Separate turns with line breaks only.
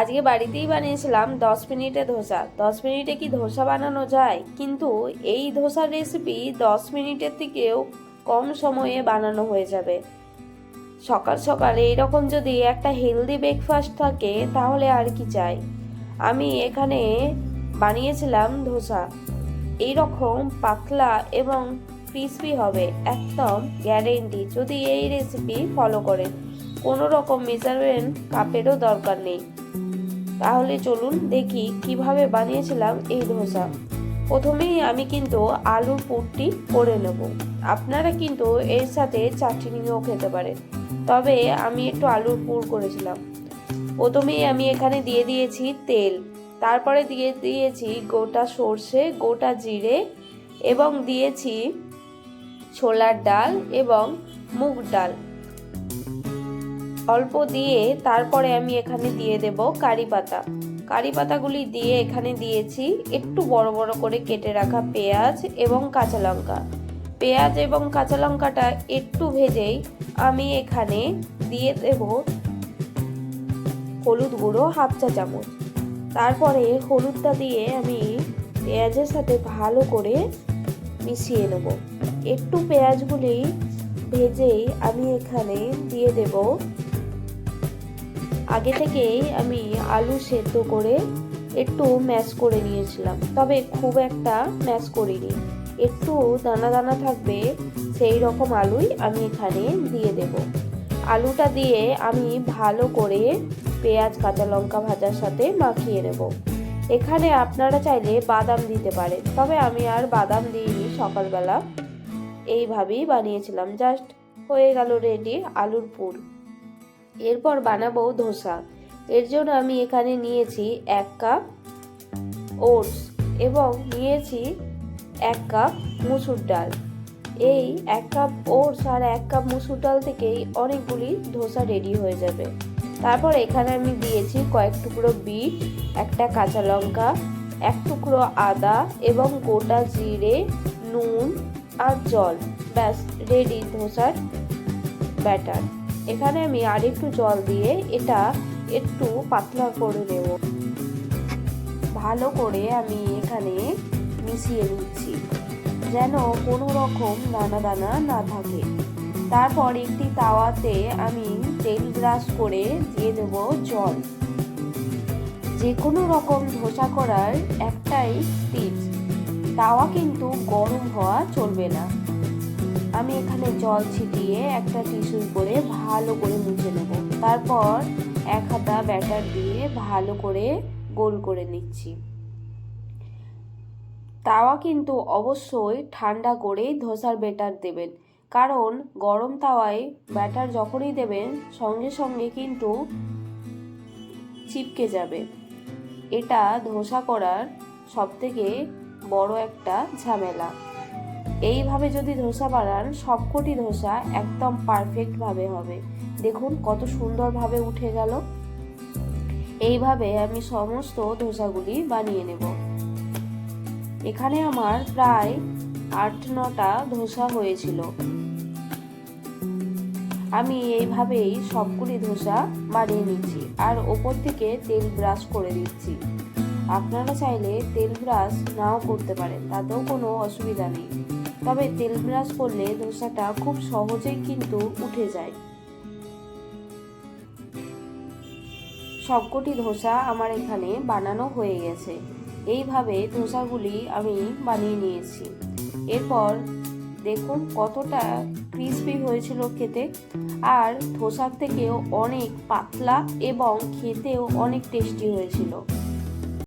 আজকে বাড়িতেই বানিয়েছিলাম দশ মিনিটে ধোসা। দশ মিনিটে কি ধোসা বানানো যায়? কিন্তু এই ধোসার রেসিপি দশ মিনিটের থেকেও কম সময়ে বানানো হয়ে যাবে। সকাল সকাল এইরকম যদি একটা হেলদি ব্রেকফাস্ট থাকে, তাহলে আর কি চাই? আমি এখানে বানিয়েছিলাম ধোসা। এই রকম পাতলা এবং ক্রিসপি হবে, একদম গ্যারেন্টি যদি এই রেসিপি ফলো করেন, কোনো রকম মেজারমেন্ট কাপেরও দরকার নেই। তাহলে চলুন দেখি কীভাবে বানিয়েছিলাম এই ধোসা। প্রথমেই আমি কিন্তু আলুর পুরটি করে নেব। আপনারা কিন্তু এর সাথে চাটনিও খেতে পারেন। তবে আমি একটু আলুর পুর করেছিলাম। প্রথমেই আমি এখানে দিয়ে দিয়েছি তেল। তারপরে দিয়ে দিয়েছি গোটা সর্ষে, গোটা জিরে এবং দিয়েছি ছোলার ডাল এবং মুগ ডাল। অল্প দিয়ে তারপরে আমি এখানে দিয়ে দেব কারি পাতা। কারি পাতাগুলি দিয়ে এখানে দিয়েছি একটু বড় বড় করে কেটে রাখা পেঁয়াজ এবং কাঁচা লঙ্কা। পেঁয়াজ এবং কাঁচা লঙ্কাটা একটু ভেজেই আমি এখানে দিয়ে দেব হলুদ গুঁড়ো হাফ চা চামচ। তারপরে হলুদটা দিয়ে আমি পেঁয়াজের সাথে ভালো করে মিশিয়ে নেব। একটু পেঁয়াজগুলি ভেজেই আমি এখানে দিয়ে দেব আগে থেকেই আমি আলু সেদ্ধ করে একটু ম্যাশ করে নিয়েছিলাম, তবে খুব একটা ম্যাশ করিনি। একটু দানা দানা থাকবে, সেই রকম আলুই আমি এখানে দিয়ে দেব। আলুটা দিয়ে আমি ভালো করে পেঁয়াজ, কাঁচা লঙ্কা ভাজার সাথে মাখিয়ে নেব। এখানে আপনারা চাইলে বাদাম দিতে পারেন, তবে আমি আর বাদাম দিইনি সকালবেলা। এইভাবেই বানিয়েছিলাম, জাস্ট হয়ে গেল রেডি আলুর পুর। এরপর বানাবো ধোসা। এর জন্য আমি এখানে নিয়েছি এক কাপ ওটস এবং নিয়েছি এক কাপ মুসুর ডাল। এই এক কাপ ওটস আর এক কাপ মুসুর ডাল থেকেই অনেকগুলি ধোসা রেডি হয়ে যাবে। তারপর এখানে আমি দিয়েছি কয়েক টুকরো বিট, একটা কাঁচা লঙ্কা, এক টুকরো আদা এবং গোটা জিরে, নুন আর জল। ব্যাস রেডি ধোসার ব্যাটার। এখানে আমি আর একটু জল দিয়ে এটা একটু পাতলা করে নেব। ভালো করে আমি এখানে মিশিয়ে নিচ্ছি, যেন কোনো রকম দানা দানা না থাকে। তারপর একটি তাওয়াতে আমি তেল ব্রাশ করে দিয়ে দেব জল। যে কোনো রকম ধোসা করার একটাই টিপস তাওয়া কিন্তু গরম হওয়া চলবে না। আমি এখানে জল ছিটিয়ে একটা টিস্যুর করে ভালো করে মুছে নেব। তারপর এক হাতা ব্যাটার দিয়ে ভালো করে গোল করে নিচ্ছি। তাওয়া কিন্তু অবশ্যই ঠান্ডা করেই ধোসার ব্যাটার দেবেন। কারণ গরম তাওয়ায় ব্যাটার যখনই দেবেন, সঙ্গে সঙ্গে কিন্তু চিপকে যাবে। এটা ধোসা করার সবথেকে বড় একটা ঝামেলা। এইভাবে যদি ধোসা বানান, সবকটি ধোসা একদম পারফেক্টভাবে হবে। দেখুন কত সুন্দরভাবে উঠে গেল। এইভাবে আমি সমস্ত ধোসাগুলি বানিয়ে নেব। এখানে আমার প্রায় আট নটা ধোসা হয়েছিল। আমি এইভাবেই সবগুলি ধোসা বানিয়ে নিচ্ছি আর ওপর থেকে তেল ব্রাশ করে দিচ্ছি। আপনারা চাইলে তেল ব্রাশ নাও করতে পারেন, তাতেও কোনো অসুবিধা নেই। তবে তেল ব্রাশ করলে ধোসাটা খুব সহজেই কিন্তু উঠে যায়। সবকটি ধোসা আমার এখানে বানানো হয়ে গেছে। এইভাবে ধোসাগুলি আমি বানিয়ে নিয়েছি। এরপর দেখুন কতটা ক্রিসপি হয়েছিল খেতে। আর ধোসার থেকেও অনেক পাতলা এবং খেতেও অনেক টেস্টি হয়েছিল।